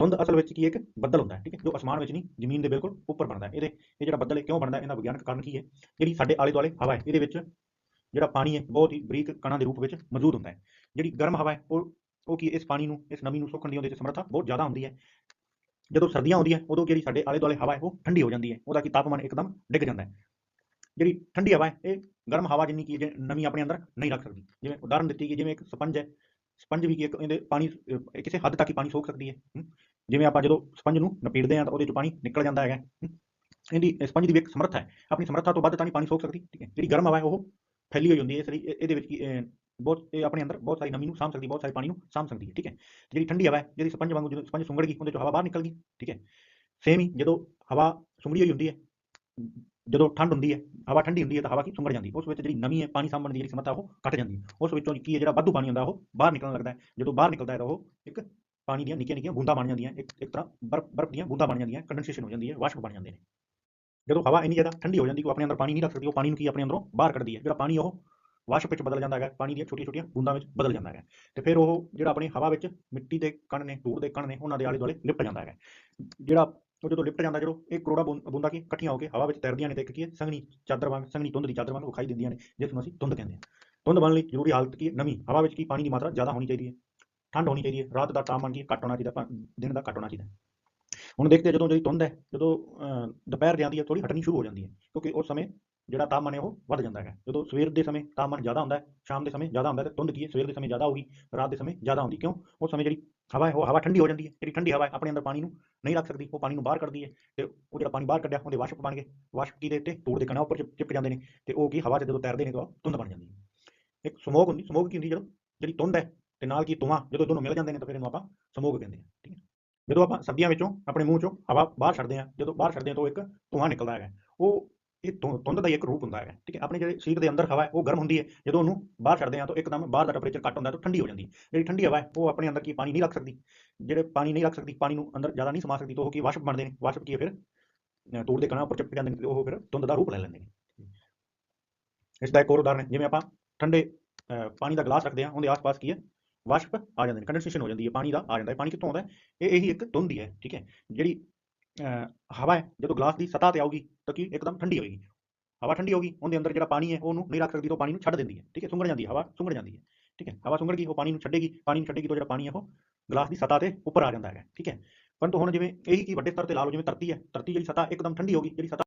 ਧੁੰਦ ਅਸਲ ਵਿੱਚ ਕੀ ਇੱਕ ਬੱਦਲ ਹੁੰਦਾ ਹੈ ਠੀਕ ਹੈ ਜੋ ਅਸਮਾਨ ਵਿੱਚ ਨਹੀਂ ਜ਼ਮੀਨ ਦੇ ਬਿਲਕੁਲ ਉੱਪਰ ਬਣਦਾ ਹੈ। ਇਹਦੇ ਇਹ ਜਿਹੜਾ ਬੱਦਲ ਹੈ ਕਿਉਂ ਬਣਦਾ ਇਹਦਾ ਵਿਗਿਆਨਕ ਕਾਰਨ ਕੀ ਹੈ? ਜਿਹੜੀ ਸਾਡੇ ਆਲੇ ਦੁਆਲੇ ਹਵਾ ਹੈ ਇਹਦੇ ਵਿੱਚ ਜਿਹੜਾ ਪਾਣੀ ਹੈ ਬਹੁਤ ਹੀ ਬਰੀਕ ਕਣਾਂ ਦੇ ਰੂਪ ਵਿੱਚ ਮੌਜੂਦ ਹੁੰਦਾ ਹੈ। ਜਿਹੜੀ ਗਰਮ ਹਵਾ ਹੈ ਉਹ ਉਹ ਕੀ ਇਸ ਪਾਣੀ ਨੂੰ ਇਸ ਨਮੀ ਨੂੰ ਸੋਖਣ ਦੀ ਉਹਦੇ ਵਿੱਚ ਸਮਰੱਥਾ ਬਹੁਤ ਜ਼ਿਆਦਾ ਹੁੰਦੀ ਹੈ। ਜਦੋਂ ਸਰਦੀਆਂ ਆਉਂਦੀਆਂ ਉਦੋਂ ਜਿਹੜੀ ਸਾਡੇ ਆਲੇ ਦੁਆਲੇ ਹਵਾ ਹੈ ਉਹ ਠੰਡੀ ਹੋ ਜਾਂਦੀ ਹੈ। ਉਹਦਾ ਕੀ ਤਾਪਮਾਨ ਇੱਕਦਮ ਡਿੱਗ ਜਾਂਦਾ ਹੈ। ਜਿਹੜੀ ਠੰਡੀ ਹਵਾ ਹੈ ਇਹ ਗਰਮ ਹਵਾ ਜਿੰਨੀ ਕੀ ਹੈ, ਨਮੀ ਆਪਣੇ ਅੰਦਰ ਨਹੀਂ ਰੱਖ ਸਕਦੀ। ਜਿਵੇਂ ਉਦਾਹਰਨ ਦਿੱਤੀ ਗਈ ਜਿਵੇਂ ਇੱਕ ਸਪੰਜ ਹੈ ਸਪੰਜ ਵੀ ਕੀ ਇੱਕ ਇਹਦੇ ਪਾਣੀ ਕਿਸੇ ਹੱਦ ਤੱਕ ਹੀ ਪਾਣੀ ਸੋਖ ਸਕਦੀ ਹੈ ਜਿਵੇਂ ਆਪਾਂ ਜਦੋਂ ਸਪੰਜ ਨੂੰ ਨਪੀੜਦੇ ਹਾਂ ਤਾਂ ਉਹਦੇ ਚੋਂ ਪਾਣੀ ਨਿਕਲ ਜਾਂਦਾ ਹੈਗਾ। ਇਹਦੀ ਸਪੰਜ ਦੀ ਵੀ ਇੱਕ ਸਮਰੱਥਾ ਹੈ। ਆਪਣੀ ਸਮਰੱਥਾ ਤੋਂ ਵੱਧ ਤਾਂ ਨਹੀਂ ਪਾਣੀ ਸੋਖ ਸਕਦੀ, ਠੀਕ ਹੈ। ਜਿਹੜੀ ਗਰਮ ਹਵਾ ਹੈ, ਉਹ ਫੈਲੀ ਹੋਈ ਹੁੰਦੀ ਹੈ। ਇਸ ਲਈ ਇਹਦੇ ਵਿੱਚ ਕੀ ਬਹੁਤ, ਇਹ ਆਪਣੇ ਅੰਦਰ ਬਹੁਤ ਸਾਰੀ ਨਮੀ ਨੂੰ ਸਾਂਭ ਸਕਦੀ ਬਹੁਤ ਸਾਰੇ ਪਾਣੀ ਨੂੰ ਸਾਂਭ ਸਕਦੀ ਹੈ, ਠੀਕ ਹੈ। ਜਿਹੜੀ ਠੰਡੀ ਹਵਾ ਹੈ, ਜਿਹੜੀ ਸਪੰਜ ਵਾਂਗੂ ਜਦੋਂ ਸਪੰਜ ਸੁੰਗੜ ਗਈ, ਉਹਦੇ ਚੋਂ ਹਵਾ ਬਾਹਰ ਨਿਕਲ ਗਈ, ਠੀਕ ਹੈ। ਸੇਮ ਹੀ ਜਦੋਂ ਹਵਾ ਸੁੰਗੜੀ ਹੋਈ ਹੁੰਦੀ ਹੈ, ਜਦੋਂ ਠੰਡ ਹੁੰਦੀ ਹੈ, ਹਵਾ ਠੰਡੀ ਹੁੰਦੀ ਹੈ ਤਾਂ ਹਵਾ ਕੀ, ਸੁੰਗੜ ਜਾਂਦੀ ਹੈ। ਉਸ ਵਿੱਚ ਜਿਹੜੀ ਨਮੀ ਹੈ, ਪਾਣੀ ਸਾਂਭਣ ਦੀ ਜਿਹੜੀ ਸਮਰੱਥਾ, ਉਹ ਘਟ ਜਾਂਦੀ ਹੈ। ਉਸ ਵਿੱਚੋਂ ਕੀ ਹੈ, ਜਿਹੜਾ ਵਾਧੂ ਪਾਣੀ ਹੁੰਦਾ, ਉਹ ਬਾਹਰ ਨਿਕਲਣ ਲੱਗਦਾ ਹੈ। ਜਦੋਂ ਬਾਹਰ ਨਿਕਲਦਾ ਹੈ ਤਾਂ ਉਹ ਇੱਕ ਪਾਣੀ ਦੀਆਂ ਨਿੱਕੀਆਂ ਨਿੱਕੀਆਂ ਬੂੰਦਾਂ ਬਣ ਜਾਂਦੀਆਂ, ਇੱਕ ਇੱਕ ਤਰ੍ਹਾਂ ਬਰਫ਼ ਬਰਫ਼ ਦੀਆਂ ਬੂੰਦਾਂ ਬਣ ਜਾਂਦੀਆਂ ਕੰਡੈਂਸੇਸ਼ਨ ਹੋ ਜਾਂਦੀ ਹੈ ਵਾਸ਼ਪ ਬਣ ਜਾਂਦੇ ਨੇ। ਜਦੋਂ ਹਵਾ ਇੰਨੀ ਜ਼ਿਆਦਾ ਠੰਡੀ ਹੋ ਜਾਂਦੀ ਕਿ ਉਹ ਆਪਣੇ ਅੰਦਰ ਪਾਣੀ ਨਹੀਂ ਰੱਖ ਸਕਦੀ, ਉਹ ਪਾਣੀ ਨੂੰ ਕੀ ਆਪਣੇ ਅੰਦਰੋਂ ਬਾਹਰ ਕੱਢਦੀ ਹੈ। ਜਿਹੜਾ ਪਾਣੀ ਉਹ ਵਾਸ਼ਪ ਵਿੱਚ ਬਦਲ ਜਾਂਦਾ ਹੈਗਾ, ਪਾਣੀ ਦੀਆਂ ਛੋਟੀਆਂ ਛੋਟੀਆਂ ਬੂੰਦਾਂ ਵਿੱਚ ਬਦਲ ਜਾਂਦਾ ਹੈਗਾ। ਤੇ ਫਿਰ ਉਹ ਜਿਹੜਾ ਆਪਣੀ ਹਵਾ ਵਿੱਚ ਮਿੱਟੀ ਦੇ ਕਣ ਨੇ, ਧੂੜ ਦੇ ਕਣ ਨੇ, ਉਹਨਾਂ ਦੇ ਆਲੇ ਦੁਆਲੇ ਲਿਪਟ ਜਾਂਦਾ ਹੈਗਾ। ਜਿਹੜਾ ਉਹ ਜਦੋਂ ਲਿਪਟ ਜਾਂਦਾ, ਜਦੋਂ ਇਹ ਕਰੋੜਾ ਬੂੰ- ਬੂੰਦਾਂ ਕੀ ਇਕੱਠੀਆਂ ਹੋ ਕੇ ਹਵਾ ਵਿੱਚ ਤੈਰਦੀਆਂ ਨੇ ਤੇ ਇੱਕ ਕੀ ਸੰਘਣੀ ਚਾਦਰ ਵਾਂਗ, ਸੰਘਣੀ ਧੁੰਦ ਦੀ ਚਾਦਰ ਵਾਂਗ ਵਿਖਾਈ ਦਿੰਦੀਆਂ ਨੇ, ਜਿਸ ਨੂੰ ਅਸੀਂ ਧੁੰਦ ਕਹਿੰਦੇ ਹਾਂ। ਧੁੰਦ ਬਣਨ ਲਈ ਜ਼ਰੂਰੀ ਹਾਲਤ ਕੀ ਹੈ? ਨਮੀ ਹਵਾ ਵਿੱਚ ਕੀ ਪਾਣੀ ਦੀ ਮਾਤਰਾ ਜ਼ਿਆਦਾ ਹੋਣੀ ਚਾਹੀਦੀ ਹੈ? ਠੰਡ ਹੋਣੀ ਚਾਹੀਦੀ ਹੈ ਰਾਤ ਦਾ ਤਾਪਮਾਨ ਕੀ ਘੱਟ ਹੋਣਾ ਚਾਹੀਦਾ ਪਾ- ਦਿਨ ਦਾ ਘੱਟ ਹੋਣਾ ਚਾਹੀਦਾ। ਹੁਣ ਦੇਖਦੇ ਹਾਂ ਜਦੋਂ ਜਿਹੜੀ ਧੁੰਦ ਹੈ ਜਦੋਂ ਅਹ, ਦੁਪਹਿਰ ਜਾਂਦੀ ਹੈ ਥੋੜੀ ਹਟਣੀ ਸ਼ੁਰੂ ਹੋ ਜਾਂਦੀ ਹੈ ਕਿਉਂਕਿ ਉਸ ਸਮੇਂ ਜਿਹੜਾ ਤਾਪਮਾਨ ਹੈ ਉਹ ਵੱਧ ਜਾਂਦਾ ਹੈ ਜਦੋਂ ਸਵੇਰ ਦੇ ਸਮੇਂ ਤਾਪਮਾਨ ਜ਼ਿਆਦਾ ਹੁੰਦਾ ਹੈ ਸ਼ਾਮ ਦੇ ਸਮੇਂ ਜ਼ਿਆਦਾ ਹੁੰਦਾ ਹੈ ਤੇ ਧੁੰਦ ਕੀ ਹੈ? ਸਵੇਰ ਦੇ ਸਮੇਂ ਜ਼ਿਆਦਾ ਹੋਗੀ ਰਾਤ ਦੇ ਸਮੇਂ ਜ਼ਿਆਦਾ ਹੁੰਦੀ ਕਿਉਂ? ਉਸ ਸਮੇਂ ਜਿਹੜੀ ਹਵਾ ਹੈ ਉਹ ਹਵਾ ਠੰਡੀ ਹੋ ਜਾਂਦੀ ਹੈ। ਜਿਹੜੀ ਠੰਡੀ ਹਵਾ ਹੈ ਆਪਣੇ ਅੰਦਰ ਪਾਣੀ ਨੂੰ ਨਹੀਂ ਰੱਖ ਸਕਦੀ ਉਹ ਪਾਣੀ ਨੂੰ ਬਾਹਰ ਕੱਢਦੀ ਹੈ ਤੇ ਉਹ ਜਿਹੜਾ ਪਾਣੀ ਬਾਹਰ ਕੱਢਿਆ ਉਹਦੇ ਵਾਸ਼ਪ ਬਣ ਗਏ। ਵਾਸ਼ਪ ਕੀ ਦੇ ਉੱਤੇ? ਧੂੜ ਦੇ ਕਣਾਂ ਉੱਪਰ ਚਿਪ ਚਿਪਕ ਜਾਂਦੇ ਨੇ ਤੇ ਉਹ ਕੀ? ਹਵਾ 'ਚ ਜਦੋਂ ਤੈਰਦੇ ਨੇ ਤਾਂ ਉਹ ਧੁੰਦ ਬਣ ਜਾਂਦੀ ਹੈ। ਇੱਕ ਸਮੋਗ ਹੁੰਦੀ ਸਮੋਗ ਕੀ ਹੁੰਦੀ? ਜਦੋਂ ਜਿਹੜੀ ਧੁੰਦ ਹੈ ਤੇ ਨਾਲ ਕੀ ਧੂੰਆਂ? ਜਦੋਂ ਦੋਨੋਂ ਮਿਲ ਜਾਂਦੇ ਨੇ ਤਾਂ ਫਿਰ ਇਹਨੂੰ ਆਪਾਂ ਸਮੋਗ ਕਹਿੰਦੇ ਹਾਂ ਠੀਕ ਹੈ? ਜਦੋਂ ਆਪਾਂ ਸਰਦੀਆਂ ਵਿੱਚੋਂ, ਆਪਣੇ ਮੂੰਹ ਚੋਂ ਹਵਾ ਬਾਹਰ ਛੱਡਦੇ ਹਾਂ, ਜਦੋਂ ਬਾਹਰ ਛੱਡਦੇ ਹਾਂ ਤਾਂ ਇੱਕ ਧੂੰਆਂ ਨਿਕਲਦਾ ਹੈਗਾ। ਉਹ ਇਹ ਧੁੰ- ਧੁੰਦ ਦਾ ਇੱਕ ਰੂਪ ਹੁੰਦਾ ਹੈਗਾ, ਠੀਕ ਹੈ? ਆਪਣੇ ਜਿਹੜੇ ਸਰੀਰ ਦੇ ਅੰਦਰ ਹਵਾ ਹੈ, ਉਹ ਗਰਮ ਹੁੰਦੀ ਹੈ। ਜਦੋਂ ਉਹਨੂੰ ਬਾਹਰ ਛੱਡਦੇ ਹਾਂ ਤਾਂ ਇੱਕਦਮ ਬਾਹਰ ਦਾ ਟੈਂਪਰੇਚਰ ਘੱਟ ਹੁੰਦਾ ਤਾਂ ਠੰਡੀ ਹੋ ਜਾਂਦੀ ਹੈ। ਜਿਹੜੀ ਠੰਡੀ ਹਵਾ ਹੈ, ਉਹ ਆਪਣੇ ਅੰਦਰ ਕੀ ਪਾਣੀ ਨਹੀਂ ਰੱਖ ਸਕਦੀ। ਜਿਹੜੇ ਪਾਣੀ ਨਹੀਂ ਰੱਖ ਸਕਦੀ, ਪਾਣੀ ਨੂੰ ਅੰਦਰ ਜ਼ਿਆਦਾ ਨਹੀਂ ਸਮਾ ਸਕਦੀ ਤਾਂ ਉਹ ਕੀ ਵਾਸ਼ਪ ਬਣਦੇ ਨੇ? ਵਾਸ਼ਪ ਕੀ ਹੈ ਫਿਰ? ਅਹ ਧੂੜ ਦੇ ਕਣਾਂ ਉੱਪਰ ਚਿਪਕ ਜਾਂਦੇ ਨੇ ਤੇ ਉਹ ਫਿਰ ਧੁੰਦ ਦਾ ਰੂਪ ਲੈ ਲੈਂਦੇ ਨੇ। ਇਸ ਦਾ ਇੱਕ ਹੋਰ ਉਦਾਹਰਨ ਹੈ, ਜਿਵੇਂ ਆਪਾਂ ਠੰਡੇ ਪਾਣੀ ਦਾ ਗਲਾਸ ਰੱਖਦੇ ਹਾਂ, ਉਹਦੇ ਆਸ-ਪਾਸ ਕੀ ਹੈ? ਵਾਸ਼ਪ ਆ ਜਾਂਦੇ ਨੇ ਕੰਡੈਂਸੇਸ਼ਨ ਹੋ ਜਾਂਦੀ ਹੈ, ਪਾਣੀ ਦਾ ਆ ਜਾਂਦਾ ਹੈ, ਪਾਣੀ ਕਿੱਥੋਂ ਆਉਂਦਾ ਹੈ? ਇਹ ਇਹੀ ਇੱਕ ਧੁੰਦ ਹੀ ਹੈ, ਠੀਕ ਹੈ? ਜਿਹੜੀ ਹਵਾ ਹੈ, ਜਦੋਂ ਗਲਾਸ ਦੀ ਸਤਹ ਤੇ ਆਊਗੀ, ਤਾਂ ਕੀ ਇੱਕਦਮ ਠੰਡੀ ਹੋਏਗੀ? ਹਵਾ ਠੰਡੀ ਹੋਗੀ ਉਹਦੇ ਅੰਦਰ ਜਿਹੜਾ ਪਾਣੀ ਹੈ, ਉਹਨੂੰ ਨਹੀਂ ਰੱਖ ਸਕਦੀ, ਤਾਂ ਉਹ ਪਾਣੀ ਨੂੰ ਛੱਡ ਦਿੰਦੀ ਹੈ, ਠੀਕ ਹੈ? ਸੁੰਗੜ ਜਾਂਦੀ ਹੈ, ਹਵਾ ਸੁੰਗੜ ਜਾਂਦੀ ਹੈ, ਠੀਕ ਹੈ? ਹਵਾ ਸੁੰਗੜ ਗਈ, ਉਹ ਪਾਣੀ ਨੂੰ ਛੱਡੇਗੀ, ਪਾਣੀ ਨੂੰ ਛੱਡੇਗੀ, ਤਾਂ ਜਿਹੜਾ ਪਾਣੀ ਹੈ, ਉਹ ਗਲਾਸ ਦੀ ਸਤ੍ਹਾ ਤੇ ਉੱਪਰ ਆ ਜਾਂਦਾ ਹੈਗਾ, ਠੀਕ ਹੈ? ਪਰੰਤੂ ਹੁਣ ਜਿਵੇਂ ਇਹੀ ਕੀ ਵੱਡੇ ਸਤਰ ਤੇ ਲਾ ਲਓ, ਜਿਵੇਂ ਧਰਤੀ ਹੈ, ਧਰਤੀ ਜਿਹੜੀ ਸਤ੍ਹਾ ਇੱਕਦਮ ਠੰਡੀ ਹੋਗੀ ਜਿਹੜੀ ਸਤ੍ਹਾ